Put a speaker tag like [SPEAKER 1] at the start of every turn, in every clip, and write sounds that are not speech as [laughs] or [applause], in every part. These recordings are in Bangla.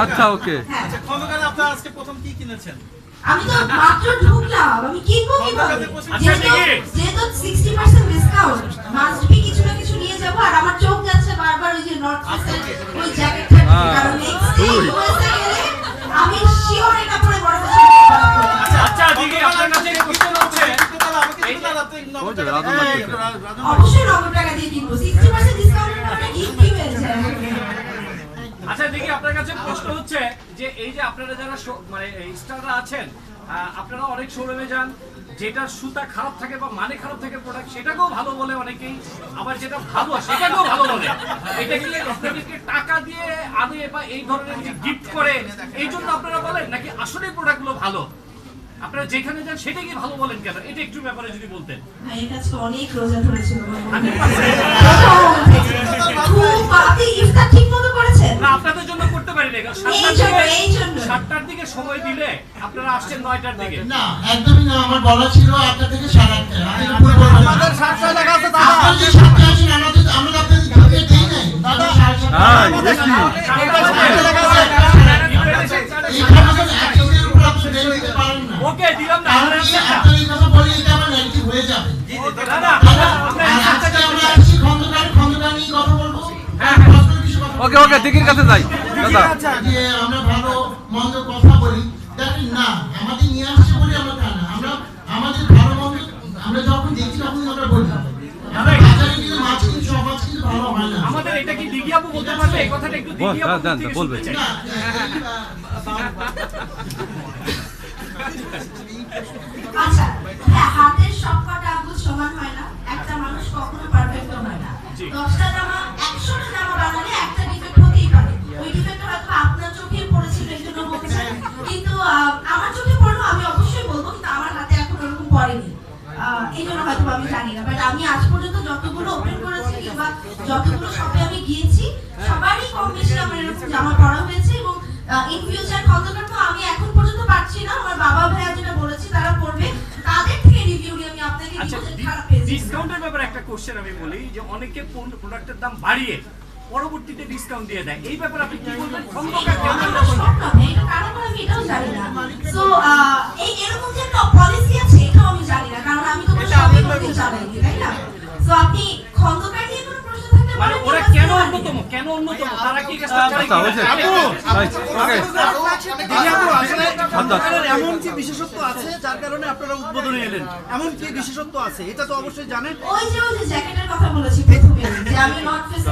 [SPEAKER 1] আচ্ছা ওকে।
[SPEAKER 2] হ্যাঁ।
[SPEAKER 3] খন্দকারে আপনারা আজকে প্রথম কি কিনেছেন?
[SPEAKER 2] আমি তো মাত্র ঢুকলাম। আমি কিনবো কীভাবে
[SPEAKER 3] আচ্ছা,
[SPEAKER 2] যেহেতু sixty percent discount must be কিছু না কিছু নিয়ে যাব। আর আমার চোখ যাচ্ছে বারবার ওই যে নর্থ ইস্টের ওই জ্যাকেটটা
[SPEAKER 1] হ্যাঁ,
[SPEAKER 2] কারণ। নেক্সট ডে ইউএসএ গেলে আমি শিওর এটা পরে বড় কিছু
[SPEAKER 4] আচ্ছা দিদি আপনার কাছে কোশ্চেন হচ্ছে
[SPEAKER 1] ওই যে রাজু লাগতেছে।
[SPEAKER 2] অবশ্যই
[SPEAKER 4] যে এই যে আপনারা যারা মানে স্টাররা আছেন আপনারা অনেক শোরুমে যান যেটা সুতা খারাপ থাকে বা মানে খারাপ থাকে প্রোডাক্ট সেটাকেও ভালো বলে অনেকেই আবার যেটা ভালো সেটাকেও ভালো বলে। এটা কি আপনাদেরকে টাকা দিয়ে আনে বা এই ধরনের যে গিফট করে এই জন্য আপনারা বলেন নাকি আসলে প্রোডাক্টগুলো ভালো? আপনারা যেখানে যান সেটাই কি ভালো বলেন কেন? এটা একটু ব্যাপারে যদি বলতেন।
[SPEAKER 2] ভাইয়ের কাছে অনেক রোজা ধরেছিল [laughs]
[SPEAKER 4] সাতটার দিকে সময় দিলে আপনারা আসছেন নয়টার দিকে।
[SPEAKER 5] না একদমই না আমার বলা ছিল আটটা থেকে সাড়ে আটটা সাতটা আসেন আমাদের আমরা আপনাদের ঢুকে দিই নাই। দাদা।
[SPEAKER 4] ওকে দিলাম না
[SPEAKER 5] কারণ
[SPEAKER 4] আমরা
[SPEAKER 5] কি
[SPEAKER 4] একটা-
[SPEAKER 5] আপনার এই কথা বলে এটা আমার নেগেটিভ হয়ে যাবে।
[SPEAKER 4] না,
[SPEAKER 5] দাদা,
[SPEAKER 4] আমরা-।
[SPEAKER 5] আসছি খন্দকার খন্দকার নিয়ে কথা বলব।
[SPEAKER 4] হ্যাঁ,
[SPEAKER 1] ওকে ওকে দিকির কাছে যাই।
[SPEAKER 5] আমরা ভালো মন্দ কথা বলি। দেখেন না আমাদের নিয়ে আসছে বলে আমরা তা না। আমরা আমাদের ভালো মন্দ আমরা যখন দেখি তখন আমরা বলি। আমরা বাজারে কিন্তু মাছ কিন্তু সব কিন্তু ভালো হয় না।
[SPEAKER 4] আমাদের এটা কি দিঘি আপু বলতে পারবে? এই কথাটা একটু দিঘি আপু
[SPEAKER 1] দেন,
[SPEAKER 4] থেকে
[SPEAKER 1] দেন, বলবে।
[SPEAKER 4] শুনতে চাই।
[SPEAKER 5] না,
[SPEAKER 2] আচ্ছা। পড়েনি এই জন্য হয়তো আমি জানি না। বাট আমি আজ পর্যন্ত যতগুলো ওপেন করেছি কিংবা যতগুলো শপে আমি গিয়েছি সবারই কম বেশি আমার এরকম জামা পরা হয়েছে এবং ইন ফিউচার খন্দকার তো আমি এখন পর্যন্ত পাচ্ছি না। আমার বাবা ভাইয়া যেটা বলেছে তারা করবে। তাদের থেকে রিভিউ নিয়ে আমি আপনাকে
[SPEAKER 4] আচ্ছা ডিসকাউন্টের ব্যাপারে একটা কোশ্চেন আমি বলি যে অনেকে প্রোডাক্টের দাম বাড়িয়ে পরবর্তীতে ডিসকাউন্ট দিয়ে দেয়। এই ব্যাপারে আপনি কি বলবেন? খন্দকার কেন
[SPEAKER 2] এটা কারণ আমি এটাও জানি না। সো এই এরকম
[SPEAKER 4] অন্যতম কেন অন্যতম? তারা কি
[SPEAKER 1] আচ্ছা আচ্ছা।
[SPEAKER 6] খন্দকারের এমন কি বিশেষত্ব আছে যার কারণে আপনারা উদ্বোধনে এলেন? এমন কি বিশেষত্ব আছে? এটা তো অবশ্যই জানেন।
[SPEAKER 2] ওই যে জ্যাকেটের কথা বলেছি প্রথমে যে আমি নর্থ ফেসে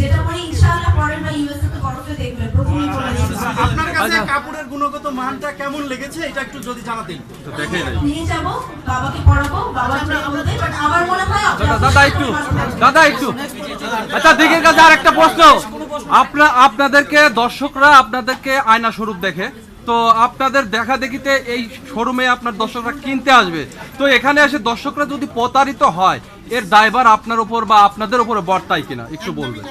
[SPEAKER 2] যেটা ইনশাআল্লাহ পরের বার ইউএসএ তে বরফে দেখবেন প্রথমেই বলেছি
[SPEAKER 6] আপনার কাছে
[SPEAKER 1] আচ্ছা।
[SPEAKER 6] কাপড়ের গুণগত মানটা কেমন লেগেছে এটা একটু যদি জানাতেন।
[SPEAKER 1] তো দেখেই
[SPEAKER 2] নিয়ে যাব বাবাকে পড়াবো বাবা যা বাট আমার মনে হয়
[SPEAKER 1] দাদা একটু দাদা একটু। আচ্ছা দিকের কাছে আর একটা প্রশ্ন? আপনার আপনাদেরকে দর্শকরা আপনাদেরকে আয়না স্বরূপ দেখে। তো আপনাদের দেখা দেখিতে এই শোরুমে আপনার দর্শকরা কিনতে আসবে। তো এখানে এসে দর্শকরা যদি প্রতারিত হয় এর দায়ভার আপনার উপর বা আপনাদের উপরে বর্তায় কিনা একটু বলবেন।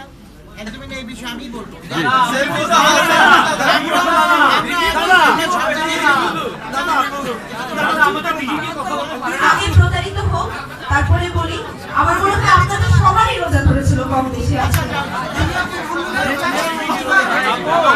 [SPEAKER 5] তারপরে বলি আমার মনে হয় আপনাদের
[SPEAKER 1] সবারই
[SPEAKER 5] রোজা ধরেছিল কম